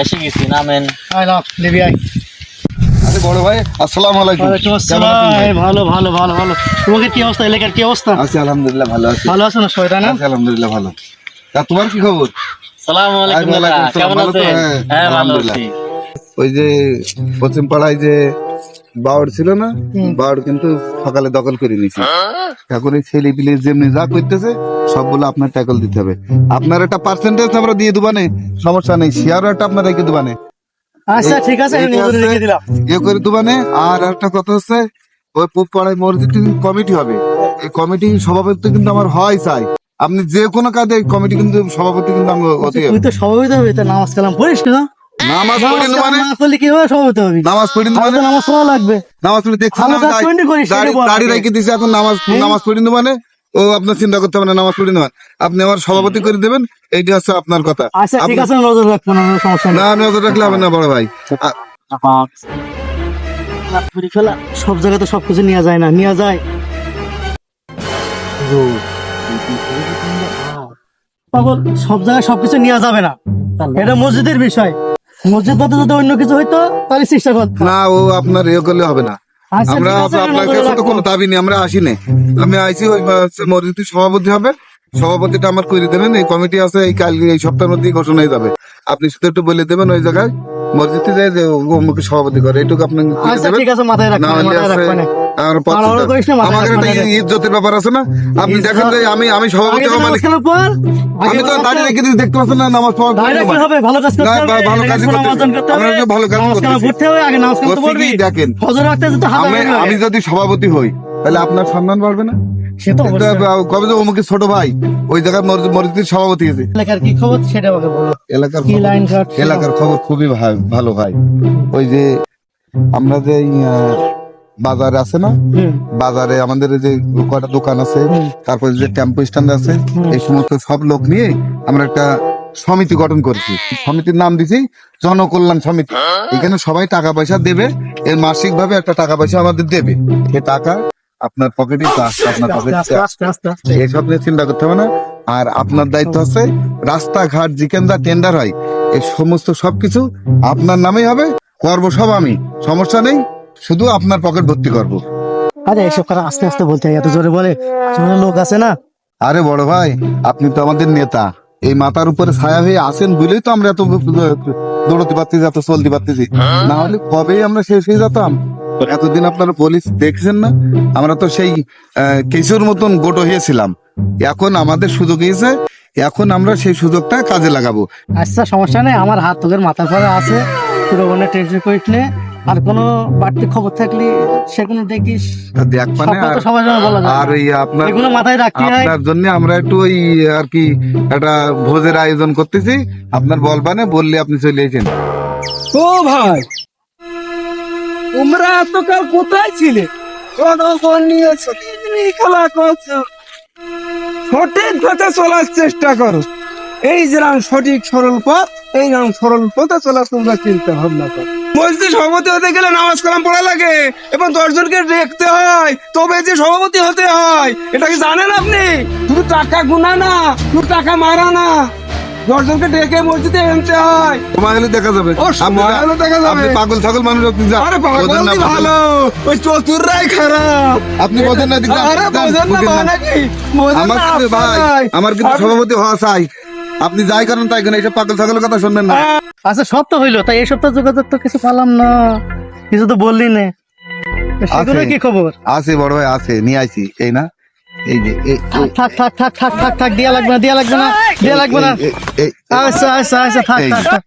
এসে গেছি নামেন আই লাভ আই আরে বড় ভাই আসসালামু আলাইকুম। ওয়ালাইকুম আসসালাম আছেন? ভাই? এই ভালো ভালো ভালো ভালো তোমাদের কি অবস্থা এলাকার কি অবস্থা আছি। আলহামদুলিল্লাহ ভালো আছি ভালো আছো না আলহামদুলিল্লাহ ভালো তা তোমার কি খবর আলাইকুম কেমন আছেন হ্যাঁ, হ্যাঁ ভালো আছি। ওই যে পশ্চিম পাড়ায় যে বাউর ছিল না বাউর কিন্তু সকালে দখল করে নিয়েছে। এখন এই ছেলে পিলে যেমনি যা করতেছে সবগুলো আপনার ট্যাকল দিতে হবে। আপনার একটা পার্সেন্টেজ আমরা দিয়ে দেবানে সমস্যা নেই শেয়ারও একটা আপনার রেখে দেবানে আচ্ছা ঠিক আছে ইয়ে করে দেবানে আর একটা কথা হচ্ছে ওই পুব পাড়ায় মসজিদ কমিটি হবে। এই কমিটি সভাপতি কিন্তু আমার হয় চাই। আপনি যে কোনো কাজে কমিটি কিন্তু সভাপতি কিন্তু আমি তুই তো সভাপতি হবে তা নামাজ কালাম পড়িস না নামাজ পড়ি মানে? করলে কি হবে? নামাজ পড়ি মানে? নামাজ পড়া লাগবে। নামাজ পড়ি দেখছি না, দাড়ি-। রেখে দিছি এখন নামাজ নামাজ পড়ি না মানে? ও আপনার চিন্তা করতে হবে না নামাজ পড়ি না মানে। আপনি আমার সভাপতি করে দেবেন এইটা হচ্ছে আপনার কথা। আচ্ছা ঠিক আপনি- আছে নজর রাখব না সমস্যা না নজর রাখলে হবে না বড় ভাই। সব জায়গায় তো সবকিছু নেওয়া যায় না নেওয়া যায়। পাগল সব জায়গায় সবকিছু নেওয়া যাবে না। এটা মসজিদের বিষয়। মসজিদ যদি অন্য কিছু হইতো তাহলে চেষ্টা না ও আপনার ইয়ে করলে হবে না। আচ্ছা, আমরা আপনার কাছে তো কোনো দাবি নেই আমরা আমি আইছি ওই মসজিদের সভাপতি হবে। সভাপতিটা আমার করে দেবেন এই কমিটি আছে এই কাল এই সপ্তাহের মধ্যেই ঘোষণা হয়ে যাবে। আপনি শুধু একটু বলে দেবেন ওই জায়গায় মসজিদে যায় যে অমুকে সভাপতি করে এইটুকু আপনি করে আচ্ছা ঠিক আছে মাথায় রাখবেন। আছে মাথায় আমাদের একটা ইজ্জতের ব্যাপার আছে না? আপনি দেখেন যে আমি আমি সভাপতি মানে পর আমি তো দাঁড়িয়ে রেখে দিচ্ছি, দেখতে পাচ্ছেন না নামাজ পড়া হবে ভালো কাজ করতে হবে? ভালো এলাকার করতে হবে। আমরা তো ভালো কাজ হবে আগে নামাজ কালাম তো দেখেন। ফজর রাখতে যেতে আমি যদি সভাপতি হই তাহলে আপনার সম্মান বাড়বে না? তো কবে যে অমুকের ছোট ভাই ওই জায়গায় মসজিদ- মসজিদের সভাপতি হয়েছে। এলাকার কি খবর? সেটা আমাকে বলো। এলাকার এলাকার খবর খুবই ভালো ভাই। ওই যে আমরা যে বাজার আছে না? বাজারে আমাদের যে কয়টা দোকান আছে। তারপরে যে টেম্পো স্ট্যান্ড আছে এই সমস্ত সব লোক নিয়ে আমরা একটা সমিতি গঠন করেছি। সমিতির নাম দিছি জনকল্যাণ সমিতি। এখানে সবাই টাকা পয়সা দেবে এর মাসিক ভাবে একটা টাকা পয়সা আমাদের দেবে। এ টাকা আপনার পকেটে আপনার পকেটে নিয়ে চিন্তা করতে হবে না। আর আপনার দায়িত্ব আছে রাস্তাঘাট যেখানে যা টেন্ডার হয় এই সমস্ত সবকিছু আপনার নামেই হবে। করব সব আমি সমস্যা নেই। শুধু আপনার পকেট ভর্তি করব। আরে এসব করা আস্তে আস্তে বলতে হয় এত জোরে বলে জোরে লোক আছে না? আরে বড় ভাই আপনি তো আমাদের নেতা। এই মাথার উপরে ছায়া হয়ে আছেন বলেই তো আমরা এত দৌড়তে পারতেছি এত চলতে পারতেছি। না হলে কবেই আমরা শেষ হয়ে যেতাম? এতদিন আপনারা পুলিশ দেখছেন না? আমরা তো সেই কেঁচুর মতন গোটো হয়েছিলাম। এখন আমাদের সুযোগ হয়েছে এখন আমরা সেই সুযোগটা কাজে লাগাবো। আচ্ছা সমস্যা নেই আমার হাত তোদের মাথার পরে আছে। পুরো টেনশন করিস আর কোনো বাড়তি খবর থাকলে সেগুলো দেখিস। দেখ মানে আর- বলা আর ওই আপনার এগুলো মাথায় রাখতে হয়। আপনার জন্য আমরা একটু ওই আর কি একটা ভোজের আয়োজন করতেছি। আপনার বলবানে বললে আপনি চলে ও ভাই তোমরা এতকাল কোথায় ছিলে? খেলা করছ? সঠিক পথে চলার চেষ্টা করো। এই যেরকম সঠিক সরল পথ এই রকম সরল পথে চলার তোমরা চিন্তা ভাবনা করো। মসজিদ সভাপতি হতে গেলে নামাজ কালাম পড়া লাগে এবং দশজনকে দেখতে হয় তবে যে সভাপতি হতে হয় এটা কি জানেন আপনি? শুধু টাকা গুনা না শুধু টাকা মারা না। দশজনকে ডেকে মসজিদে আনতে হয়। সময় হলে দেখা যাবে। ও, সময় হলে দেখা যাবে। পাগল ছাগল মানুষ আপনি আরে পাগল। ভালো। ওই চতুর্রাই খারাপ। আপনি না আরে না আমার কিন্তু ভাই আমার কিন্তু সভাপতি হওয়া চাই। আপনি যাই করেন তাই করেন এইসব পাগল ছাগলের কথা শুনবেন না। আচ্ছা সব তো হইল তাই এই সপ্তাহ যোগাযোগ তো কিছু পালাম না। কিছু তো বললি না। সেগুলো কি খবর? আছে বড় ভাই আছে নিয়ে আইছি। এই না এই যে থাক থাক থাক থাক থাক থাক দিয়া লাগবে না দিয়া লাগবে না দিয়া লাগবে না। আচ্ছা আচ্ছা আচ্ছা থাক থাক থাক।